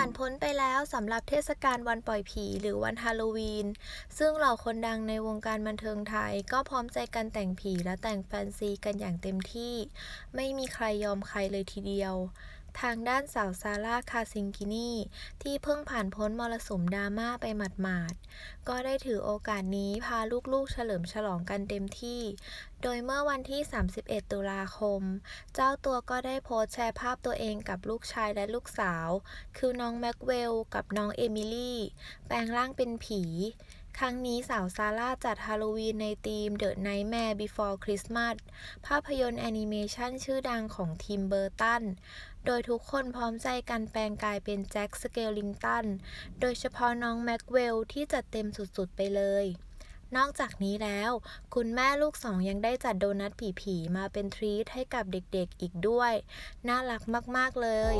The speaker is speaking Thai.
านพ้นไปแล้วสำหรับเทศกาลวันปล่อยผี หรือวันฮาโลวีน ซึ่งเหล่าคนดังในวงการบันเทิงไทย ก็พร้อมใจกันแต่งผีและแต่งแฟนซีกันอย่างเต็มที่ ไม่มีใครยอมใครเลยทีเดียว ทางด้านสาวซาร่าคาซิงกินีที่เพิ่งผ่านพ้นมรสุมดราม่าไปหมาดๆ ก็ได้ถือโอกาสนี้พาลูกๆเฉลิมฉลองกันเต็มที่ โดยเมื่อวันที่ 31 ตุลาคม เจ้าตัวก็ได้โพสต์แชร์ภาพตัวเองกับลูกชายและลูกสาว คือน้องแม็กเวลกับน้องเอมิลี่ แปลงร่างเป็นผี ครั้งนี้สาวซาร่าจัดฮาโลวีนในธีม The Nightmare Before Christmas ภาพยนตร์แอนิเมชันชื่อดังของทีมเบอร์ตัน โดยทุกคนพร้อมใจกันแปลงกายเป็นแจ็คสเกลลิงตัน โดยเฉพาะน้องแม็กเวลที่จัดเต็มสุดๆไปเลยนอกจากนี้แล้ว คุณแม่ลูกสองยังได้จัดโดนัทผีๆมาเป็นทรีตให้กับเด็กๆอีกด้วย น่ารักมาก ๆ เลย